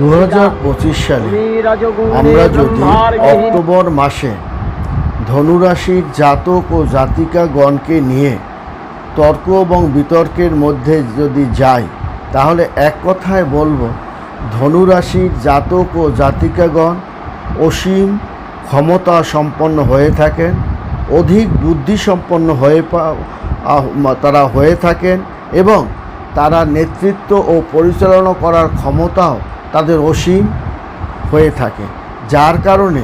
দু হাজার পঁচিশ সালে আমরা যদি অক্টোবর মাসে ধনুরাশির জাতক ও জাতিকাগণকে নিয়ে তর্ক এবং বিতর্কের মধ্যে যদি যাই, তাহলে এক কথায় বলব ধনুরাশির জাতক ও জাতিকাগণ অসীম ক্ষমতা সম্পন্ন হয়ে থাকেন, অধিক বুদ্ধিসম্পন্ন হয়ে তারা হয়ে থাকেন এবং তারা নেতৃত্ব ও পরিচালনা করার ক্ষমতাও তাদের অসীম হয়ে থাকে। যার কারণে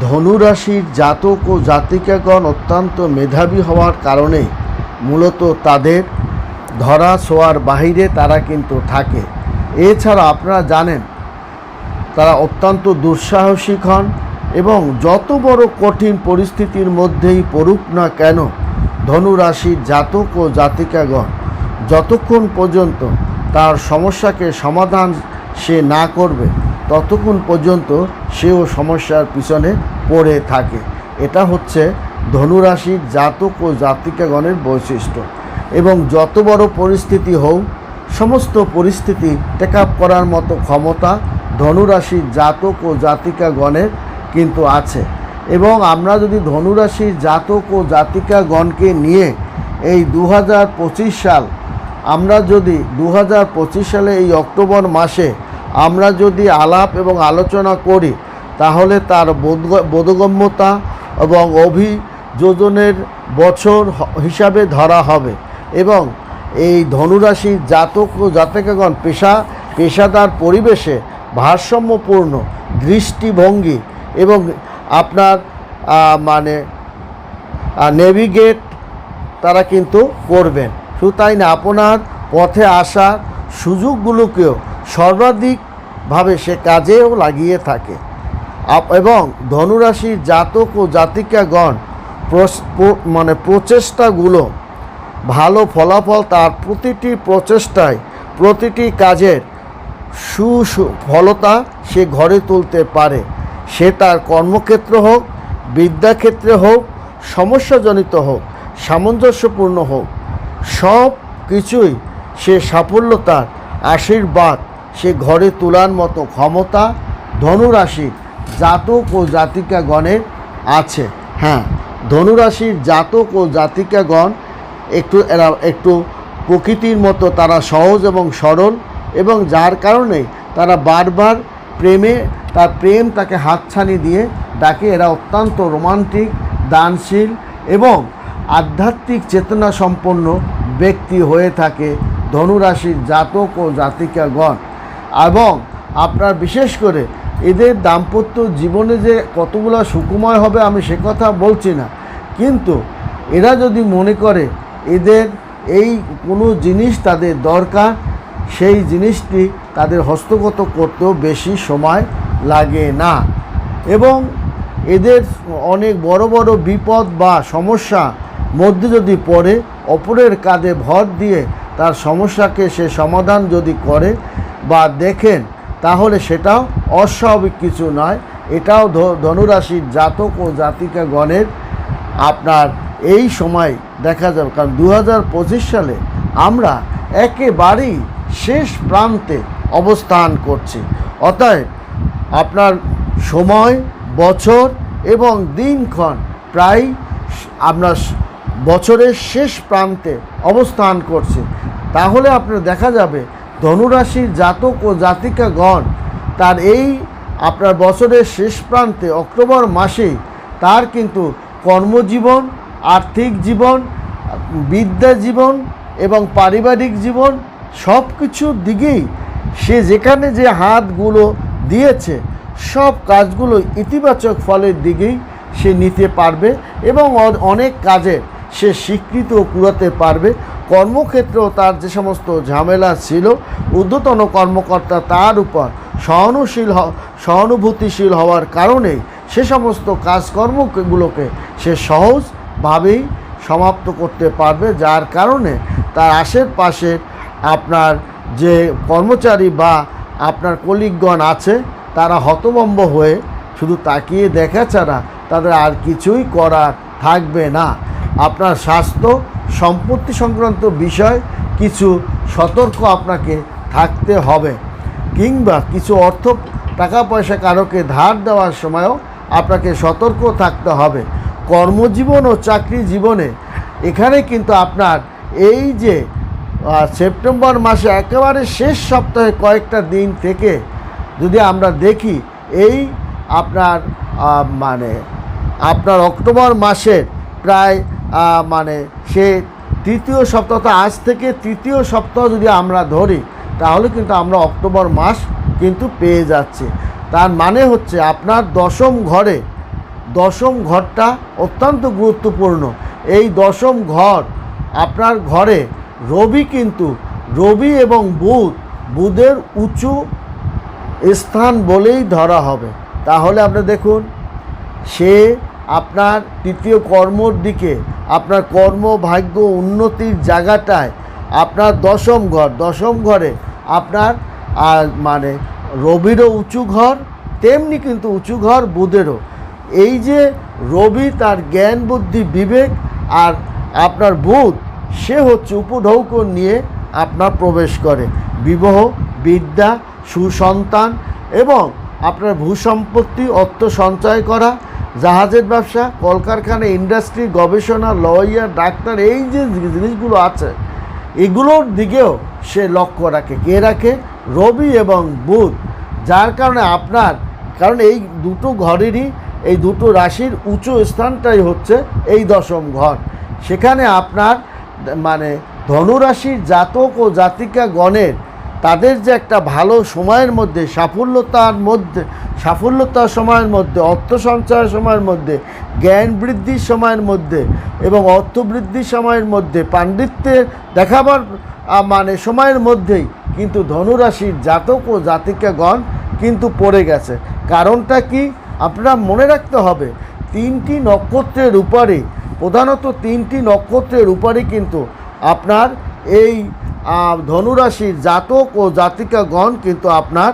ধনুরাশির জাতক ও জাতিকাগণ অত্যন্ত মেধাবী হওয়ার কারণে মূলত তাদের ধরা ছোঁয়ার বাহিরে তারা কিন্তু থাকে। এছাড়া আপনারা জানেন, তারা অত্যন্ত দুঃসাহসিক হন এবং যত বড় কঠিন পরিস্থিতির মধ্যেই পড়ুক না কেন, ধনুরাশির জাতক ও জাতিকাগণ যতক্ষণ পর্যন্ত তার সমস্যাকে সমাধান সে না করবে, ততক্ষণ পর্যন্ত সেও সমস্যার পিছনে পড়ে থাকে। এটা হচ্ছে ধনুরাশির জাতক ও জাতিকাগণের বৈশিষ্ট্য। এবং যত বড় পরিস্থিতি হোক সমস্ত পরিস্থিতি টেক আপ করার মতো ক্ষমতা ধনুরাশির জাতক ও জাতিকাগণের কিন্তু আছে। এবং আমরা যদি ধনুরাশির জাতক ও জাতিকাগণকে নিয়ে এই দু হাজার পঁচিশ সাল আমরা যদি দু হাজার পঁচিশ সালে এই অক্টোবর মাসে আমরা যদি আলাপ এবং আলোচনা করি, তাহলে তার বোধ- বোধগম্যতা এবং অভিযোজনের বছর হিসাবে ধরা হবে। এবং এই ধনুরাশির জাতক ও জাতকাগণ পেশা, পেশাদার পরিবেশে ভারসাম্যপূর্ণ, দৃষ্টিভঙ্গি এবং আপনার মানে নেভিগেট তারা কিন্তু করবেন। শুধু তাই না, আপনার পথে আসা সুযোগগুলোকেও সর্বাধিকভাবে সে কাজেও লাগিয়ে থাকে। এবং ধনুরাশির জাতক ও জাতিকাগণ মানে প্রচেষ্টাগুলো ভালো ফলাফল তার প্রতিটি প্রচেষ্টায়, প্রতিটি কাজের সুফলতা সে ঘরে তুলতে পারে। সে তার কর্মক্ষেত্র হোক, বিদ্যাক্ষেত্রে হোক, সমস্যাজনিত হোক, সামঞ্জস্যপূর্ণ হোক সব কিছুই সে সাফল্যতার আশীর্বাদ সে ঘরে তোলার মতো ক্ষমতা, ধনুরাশির জাতক ও জাতিকাগণের আছে। হ্যাঁ ধনুরাশির জাতক ও জাতিকাগণ একটু এরা একটু প্রকৃতির মতো তারা সহজ এবং সরল এবং যার কারণে তারা বারবার প্রেমে, তার প্রেম তাকে হাতছানি দিয়ে ডাকে। এরা অত্যন্ত রোমান্টিক, দানশীল এবং আধ্যাত্মিক চেতনা সম্পন্ন ব্যক্তি হয়ে থাকে ধনুরাশির জাতক ও জাতিকাগণ এবং আপনার বিশেষ করে এদের দাম্পত্য জীবনে যে কতগুলো সুকুময় হবে আমি সে কথা বলছি না। কিন্তু এরা যদি মনে করে এদের এই কোনো জিনিস তাদের দরকার, সেই জিনিসটি তাদের হস্তগত করতেও বেশি সময় লাগে না। এবং এদের অনেক বড় বড় বিপদ বা সমস্যা মধ্যে যদি পড়ে, অপরের কাঁধে ভর দিয়ে তার সমস্যাকে সে সমাধান যদি করে বা দেখেন, তাহলে সেটাও অস্বাভাবিক কিছু নয়। এটাও ধনুরাশির জাতক ও জাতিকাগণের আপনার এই সময় দেখা যাবে। কারণ দু হাজার পঁচিশ সালে আমরা একেবারেই শেষ প্রান্তে অবস্থান করছি। অতএব আপনার সময়, বছর এবং দিনক্ষণ প্রায় আপনার বছরের শেষ প্রান্তে অবস্থান করছে। তাহলে আপনার দেখা যাবে ধনুরাশির জাতক ও জাতিকাগণ তার এই আপনার বছরের শেষ প্রান্তে অক্টোবর মাসেই তার কিন্তু কর্মজীবন, আর্থিক জীবন, বিদ্যা জীবন এবং পারিবারিক জীবন সব কিছুর দিকেই সে যেখানে যে হাতগুলো দিয়েছে, সব কাজগুলো ইতিবাচক ফলের দিকেই সে নিতে পারবে এবং অনেক কাজে সে স্বীকৃত কুড়াতে পারবে। কর্মক্ষেত্রেও তার যে সমস্ত ঝামেলা ছিল, ঊর্ধ্বতন কর্মকর্তা তার উপর সহানুশীল সহানুভূতিশীল হওয়ার কারণেই সে সমস্ত কাজকর্মগুলোকে সে সহজভাবেই সমাপ্ত করতে পারবে। যার কারণে তার আশেপাশের আপনার যে কর্মচারী বা আপনার কলিগগণ আছে, তারা হতভম্ব হয়ে শুধু তাকিয়ে দেখা ছাড়া তাদের আর কিছুই করার থাকবে না। আপনার স্বাস্থ্য, সম্পত্তি সংক্রান্ত বিষয়, কিছু সতর্ক আপনাকে থাকতে হবে। কিংবা কিছু অর্থ টাকা পয়সা কারোকে ধার দেওয়ার সময়ও আপনাকে সতর্ক থাকতে হবে। কর্মজীবন ও চাকরি জীবনে এখানে কিন্তু আপনার এই যে সেপ্টেম্বর মাসে একেবারে শেষ সপ্তাহে কয়েকটা দিন থেকে যদি আমরা দেখি, এই আপনার মানে আপনার অক্টোবর মাসের প্রায় মানে সে তৃতীয় সপ্তাহ আজ থেকে তৃতীয় সপ্তাহ যদি আমরা ধরি, তাহলে কিন্তু আমরা অক্টোবর মাস কিন্তু পেয়ে যাচ্ছি। তার মানে হচ্ছে আপনার দশম ঘরে, দশম ঘরটা অত্যন্ত গুরুত্বপূর্ণ। এই দশম ঘর আপনার ঘরে রবি কিন্তু, রবি এবং বুধ, বুধের উঁচু স্থান বলেই ধরা হবে। তাহলে আপনি দেখুন, সে আপনার তৃতীয় কর্মর দিকে, আপনার কর্ম ভাগ্য উন্নতির জায়গাটায়, আপনার দশম ঘর, দশম ঘরে আপনার আর মানে রবিরও উঁচু ঘর, তেমনি কিন্তু উঁচু ঘর বুধেরও। এই যে রবি তার জ্ঞান, বুদ্ধি, বিবেক আর আপনার বুধ, সে হচ্ছে উপঢৌক নিয়ে আপনার প্রবেশ করে। বিবাহ, বিদ্যা, সুসন্তান এবং আপনার ভূসম্পত্তি, অর্থ সঞ্চয় করা, জাহাজের ব্যবসা, কলকারখানা, ইন্ডাস্ট্রি, গবেষণা, লয়ার, ডাক্তার, এই যে জিনিসগুলো আছে, এগুলোর দিকেও সে লক্ষ্য রাখে। কে রাখে? রবি এবং বুধ। যার কারণে আপনার, কারণ এই দুটো ঘরেরই, এই দুটো রাশির উঁচু স্থানটাই হচ্ছে এই দশম ঘর। সেখানে আপনার মানে ধনুরাশির জাতক ও জাতিকা গণের তাদের যে একটা ভালো সময়ের মধ্যে, সাফল্যতার মধ্যে, সাফল্যতার সময়ের মধ্যে, অর্থ সঞ্চয়ের সময়ের মধ্যে, জ্ঞান বৃদ্ধির সময়ের মধ্যে এবং অর্থ বৃদ্ধির সময়ের মধ্যে, পাণ্ডিত্যের দেখাবার মানে সময়ের মধ্যেই কিন্তু ধনুরাশির জাতক ও জাতিকাগণ কিন্তু পড়ে গেছে। কারণটা কি? আপনারা মনে রাখতে হবে, তিনটি নক্ষত্রের উপরে, প্রধানত তিনটি নক্ষত্রের উপরে কিন্তু আপনার এই ধনুরাশির জাতক ও জাতিকাগণ কিন্তু আপনার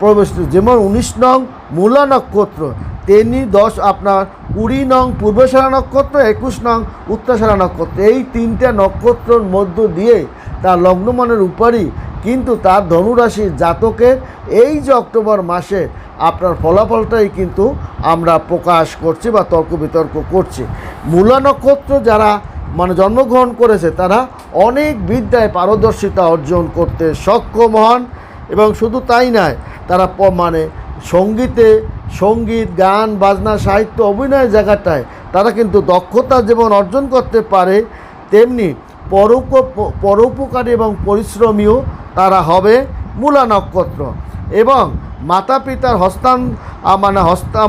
প্রবেশ যেমন উনিশ নং মূলা নক্ষত্র তেমনি দশ আপনার কুড়ি নং পূর্বসারা নক্ষত্র, একুশ নং উত্তরসারা নক্ষত্র। এই তিনটা নক্ষত্রর মধ্য দিয়ে তার লগ্নমানের উপরই কিন্তু তার ধনুরাশির জাতকের এই যে অক্টোবর মাসে আপনার ফলাফলটাই কিন্তু আমরা প্রকাশ করছি বা তর্ক বিতর্ক করছি। মূলা নক্ষত্র যারা মানে জন্মগ্রহণ করেছে, তারা অনেক বিদ্যায় পারদর্শিতা অর্জন করতে সক্ষম হন এবং শুধু তাই নয়, তারা মানে সঙ্গীতে সংগীত, গান, বাজনা, সাহিত্য অভিনয়ের জায়গাটায় তারা কিন্তু দক্ষতা যেমন অর্জন করতে পারে, তেমনি পরোপ, পরোপকারী এবং পরিশ্রমীও তারা হবে মূলা নক্ষত্র। এবং মাতা পিতার হস্তান মানে হস্তা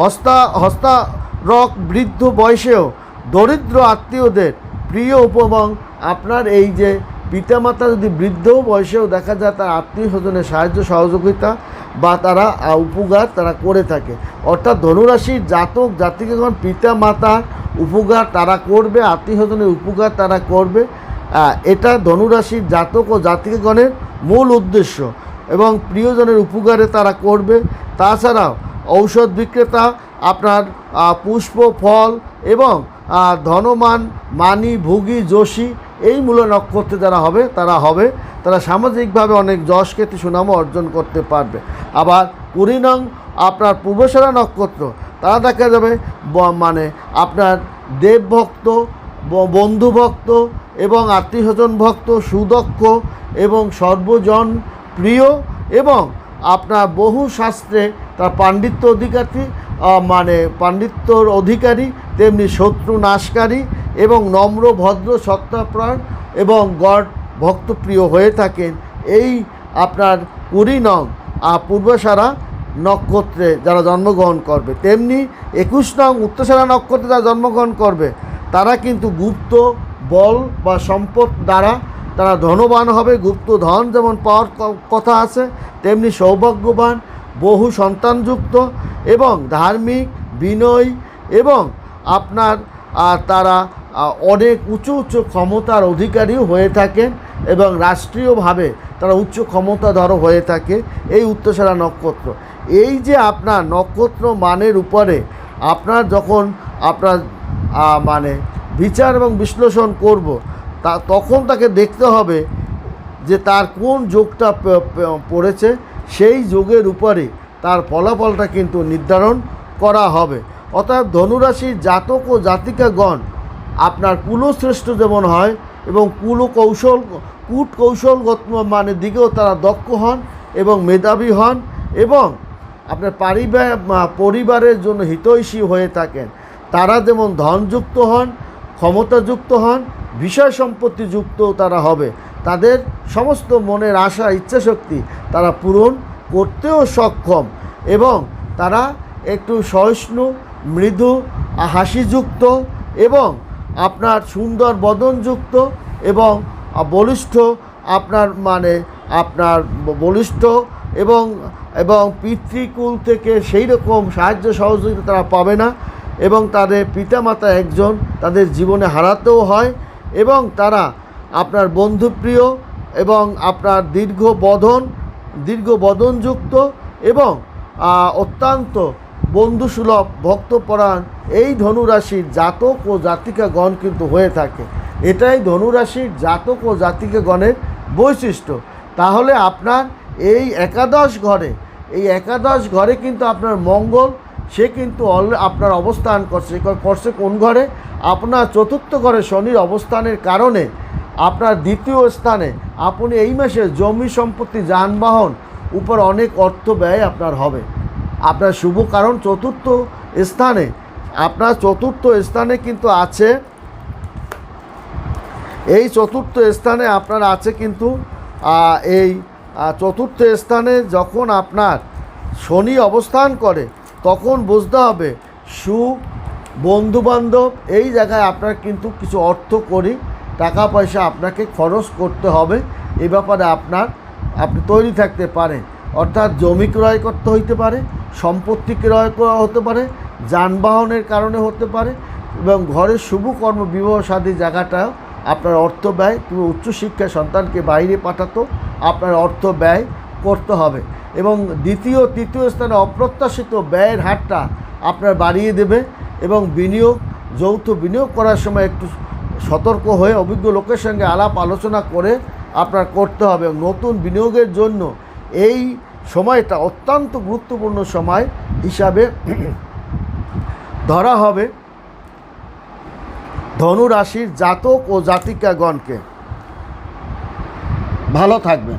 হস্তা, হস্তারক বৃদ্ধ বয়সেও দরিদ্র আত্মীয়দের প্রিয় উপবং আপনার এই যে পিতামাতা যদি বৃদ্ধ বয়সেও দেখা যায় তার আত্মীয় স্বজনের সাহায্য সহযোগিতা বা তারা উপকার তারা করে থাকে। অর্থাৎ ধনুরাশির জাতক, জাতিকাগণ পিতা মাতা উপকার তারা করবে, আত্মীয় স্বজনের উপকার তারা করবে। এটা ধনুরাশির জাতক ও জাতিকাগণের মূল উদ্দেশ্য এবং প্রিয়জনের উপকারে তারা করবে। তাছাড়াও ঔষধ বিক্রেতা, আপনার পুষ্প, ফল এবং ধনমান মানি, ভুগি, যোশী এই মূল নক্ষত্রে যারা হবে, তারা হবে। তারা সামাজিকভাবে অনেক যশ, খ্যাতি সুনামও অর্জন করতে পারবে। আবার কুড়ি আপনার পূর্বসরা নক্ষত্র, তারা দেখা যাবে মানে আপনার দেবভক্ত বন্ধুভক্ত এবং আত্মীয় স্বজন ভক্ত, সুদক্ষ এবং সর্বজন প্রিয় এবং আপনার বহু শাস্ত্রে তার পাণ্ডিত্য অধিকারী মানে পাণ্ডিত্যর অধিকারী, তেমনি শত্রু নাশকারী এবং নম্র, ভদ্র, সত্তাপ্রাণ এবং গড ভক্তপ্রিয় হয়ে থাকেন। এই আপনার কুড়ি নং পূর্বসারা নক্ষত্রে যারা জন্মগ্রহণ করবে। তেমনি একুশ নং উত্তরসারা নক্ষত্রে যারা জন্মগ্রহণ করবে, তারা কিন্তু গুপ্ত বল বা সম্পদ দ্বারা তারা ধনবান হবে। গুপ্ত ধন যেমন পাওয়ার কথা আছে, তেমনি সৌভাগ্যবান বহু সন্তানযুক্ত এবং ধার্মিক, বিনয় এবং আপনার তারা অনেক উঁচু উচ্চ ক্ষমতার অধিকারীও হয়ে থাকেন এবং রাষ্ট্রীয়ভাবে তারা উচ্চ ক্ষমতাধর হয়ে থাকে। এই উত্তরসারা নক্ষত্র। এই যে আপনার নক্ষত্র মানের উপরে আপনার যখন আপনার মানে বিচার এবং বিশ্লেষণ করব, তা তখন তাকে দেখতে হবে যে তার কোন যোগটা পড়েছে। সেই যোগের উপরে তার ফলাফলটা কিন্তু নির্ধারণ করা হবে। অতএব ধনুরাশির জাতক ও জাতিকাগণ, আপনার কুলশ্রেষ্ঠ যেমন হয় এবং কুল কৌশল কূট কৌশলগত মানে দিকেও তারা দক্ষ হন এবং মেধাবী হন এবং আপনার পারিবার পরিবারের জন্য হিতৈষী হয়ে থাকেন। তারা যেমন ধনযুক্ত হন, ক্ষমতাযুক্ত হন, বিষয় সম্পত্তিযুক্ত তারা হবে। তাদের সমস্ত মনের আশা, ইচ্ছাশক্তি তারা পূরণ করতেও সক্ষম এবং তারা একটু সহিষ্ণু, মৃদু, হাসিযুক্ত এবং আপনার সুন্দর বদনযুক্ত এবং বলিষ্ঠ আপনার মানে আপনার বলিষ্ঠ এবং এবং পিতৃকুল থেকে সেই রকম সাহায্য সহযোগিতা তারা পাবে না এবং তাদের পিতামাতা একজন তাদের জীবনে হারাতেও হয় এবং তারা আপনার বন্ধুপ্রিয় এবং আপনার দীর্ঘ বধন, দীর্ঘ বদনযুক্ত এবং অত্যন্ত বন্ধুসুলভ ভক্তপরায়ণ এই ধনুরাশির জাতক ও জাতিকাগণ কিন্তু হয়ে থাকে। এটাই ধনুরাশির জাতক ও জাতিকাগণের বৈশিষ্ট্য। তাহলে আপনার এই একাদশ ঘরে, এই একাদশ ঘরে কিন্তু আপনার মঙ্গল, সে কিন্তু আপনার অবস্থান করছে। করছে কোন ঘরে? আপনার চতুর্থ ঘরে শনির অবস্থানের কারণে। আপনার দ্বিতীয় স্থানে আপনি এই মাসে জমি সম্পত্তি, যানবাহন উপর অনেক অর্থ ব্যয় আপনার হবে। আপনার শুভ কারণ চতুর্থ স্থানে, আপনার চতুর্থ স্থানে কিন্তু আছে, এই চতুর্থ স্থানে আপনার আছে কিন্তু এই চতুর্থ স্থানে যখন আপনার শনি অবস্থান করে, তখন বুঝতে হবে সু, বন্ধুবান্ধব, এই জায়গায় আপনার কিন্তু কিছু অর্থ করি টাকা পয়সা আপনাকে খরচ করতে হবে। এ ব্যাপারে আপনার, আপনি তৈরি থাকতে পারেন। অর্থাৎ জমি ক্রয় করতে হইতে পারে, সম্পত্তি ক্রয় করা হতে পারে, যানবাহনের কারণে হতে পারে এবং ঘরের শুভ কর্ম, বিবাহ সাদী জায়গাটাও আপনার অর্থ ব্যয় কিংবা উচ্চশিক্ষা সন্তানকে বাইরে পাঠাতো, আপনার অর্থ ব্যয় করতে হবে। এবং দ্বিতীয়, তৃতীয় স্থানে অপ্রত্যাশিত ব্যয়ের হারটা আপনার বাড়িয়ে দেবে এবং বিনিয়োগ, যৌথ বিনিয়োগ করার সময় একটু সতর্ক হয়ে অভিজ্ঞ লোকের সঙ্গে আলাপ আলোচনা করে আপনার করতে হবে নতুন বিনিয়োগের জন্য এই সময়টা অত্যন্ত গুরুত্বপূর্ণ সময় হিসাবে ধরা হবে ধনুরাশির জাতক ও জাতিকাগণকে। ভালো থাকবেন।